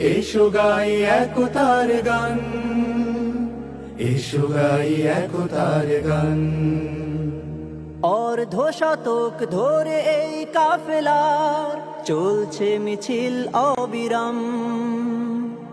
এসো গাই একতার গান। এসো গাই একতার গান। অর্ধ শতক ধরে এই কাফেলার চলছে মিছিল অবিরাম।